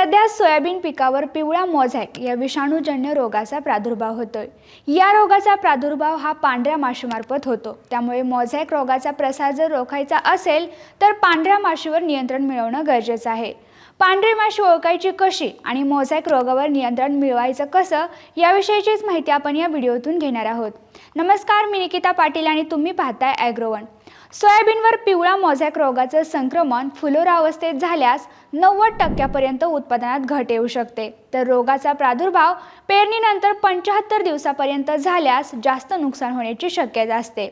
सध्या सोयाबीन पिकावर पिवळा मोझॅक या विषाणूजन्य रोगाचा प्रादुर्भाव होतोय. या रोगाचा प्रादुर्भाव हा पांढऱ्या माशीमार्फत होतो. त्यामुळे मोझॅक रोगाचा प्रसार जर रोखायचा असेल तर पांढऱ्या माशीवर नियंत्रण मिळवणं गरजेचं आहे. पांढरी माशी ओळखायची कशी आणि मोझॅक रोगावर नियंत्रण मिळवायचं कसं याविषयीचीच माहिती आपण या व्हिडिओतून घेणार आहोत. नमस्कार मी निकिता पाटील आणि तुम्ही पाहताय ॲग्रोवन सोयाबीनवर पिवळा मोझॅक रोगाचं संक्रमण फुलोरावस्थेत झाल्यास नव्वद टक्क्यापर्यंत उत्पादनात घट येऊ शकते. तर रोगाचा प्रादुर्भाव पेरणीनंतर पंच्याहत्तर दिवसापर्यंत झाल्यास जास्त नुकसान होण्याची शक्यता असते.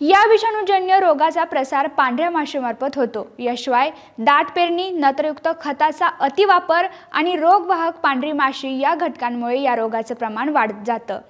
या विषाणूजन्य रोगाचा प्रसार पांढऱ्या माशीमार्फत होतो. याशिवाय दाट पेरणी नत्रयुक्त खताचा अतिवापर आणि रोगवाहक पांढरी माशी या घटकांमुळे या रोगाचं प्रमाण वाढत जातं.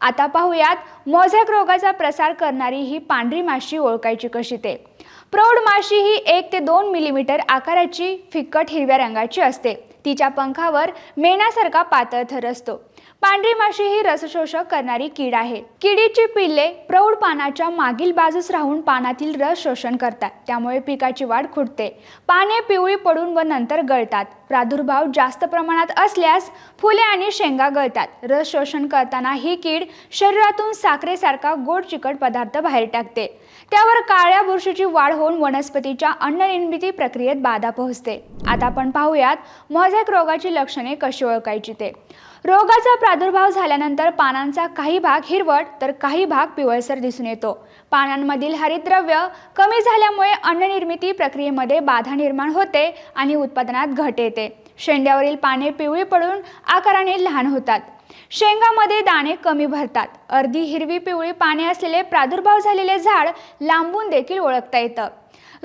आता पाहूयात मोझॅक रोगाचा प्रसार करणारी ही पांढरी माशी ओळखायची कशी ते? प्रौढ माशी ही एक ते दोन मिलीमीटर आकाराची फिक्कट हिरव्या रंगाची असते. तिच्या पंखावर मेणासारखा पातळ थर असतो. पांढरी माशी ही रसशोषक करणारी कीड आहे. किडीची पिल्ले प्रौढ पानाच्या मागील बाजूस राहून पानातील रस शोषण करतात. त्यामुळे पिकाची वाढ खुटते. पाने पिवळी पडून व नंतर गळतात. प्रादुर्भाव जास्त प्रमाणात असल्यास फुले आणि शेंगा गळतात. रस शोषण करताना ही कीड शरीरातून साखरेसारखा गोड चिकट पदार्थ बाहेर टाकते. त्यावर काळ्या बुरशीची वाढ होऊन वनस्पतीच्या अन्ननिर्मिती प्रक्रियेत बाधा पोहोचते. आता आपण पाहूयात मोझॅक रोगाची लक्षणे कशी ओळखायची ते. रोगाचा प्रादुर्भाव झाल्यानंतर पानांचा काही भाग हिरवट तर काही भाग पिवळसर दिसून येतो. पानांमधील हरितद्रव्य कमी झाल्यामुळे अन्ननिर्मिती प्रक्रियेमध्ये बाधा निर्माण होते आणि उत्पादनात घट येते. शेंड्यावरील पाने पिवळी पडून आकाराने लहान होतात. शेंगामध्ये दाणे कमी भरतात. अर्धी हिरवी पिवळी पाने असलेले प्रादुर्भाव झालेले झाड लांबून देखील ओळखता येतं.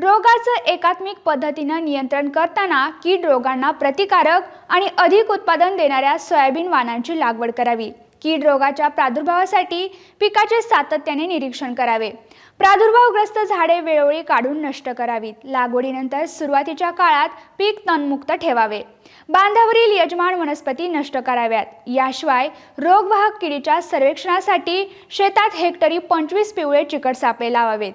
रोगाचं एकात्मिक पद्धतीनं नियंत्रण करताना कीड रोगांना प्रतिकारक आणि अधिक उत्पादन देणाऱ्या सोयाबीन वाणांची लागवड करावी. कीड रोगाच्या प्रादुर्भावासाठी पिकाचे सातत्याने निरीक्षण करावे. प्रादुर्भावग्रस्त झाडे वेळोवेळी काढून नष्ट करावीत. लागवडीनंतर सुरुवातीच्या काळात पीक तणमुक्त ठेवावे. बांधावरील यजमान वनस्पती नष्ट कराव्यात. याशिवाय रोगवाहक किडीच्या सर्वेक्षणासाठी शेतात हेक्टरी पंचवीस पिवळे चिकट सापळे लावावेत.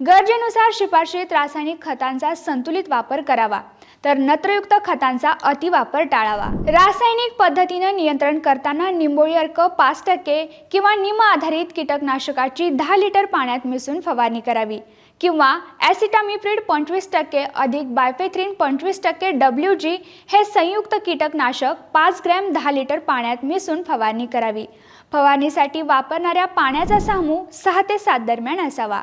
गरजेनुसार शिफारशीत रासायनिक खतांचा संतुलित वापर करावा तर नत्रयुक्त खतांचा अतिवापर टाळावा. रासायनिक पद्धतीनं नियंत्रण करताना निंबोळी अर्क पाच टक्के किंवा निम आधारित कीटकनाशकाची दहा लिटर पाण्यात मिसळून फवारणी करावी किंवा ॲसिटामिप्रिड पंचवीस टक्के अधिक बायफेथ्रिन पंचवीस टक्के डब्ल्यू जी हे संयुक्त कीटकनाशक पाच ग्रॅम दहा लिटर पाण्यात मिसळून फवारणी करावी. फवारणीसाठी वापरणाऱ्या पाण्याचा सामू सहा ते सात दरम्यान असावा.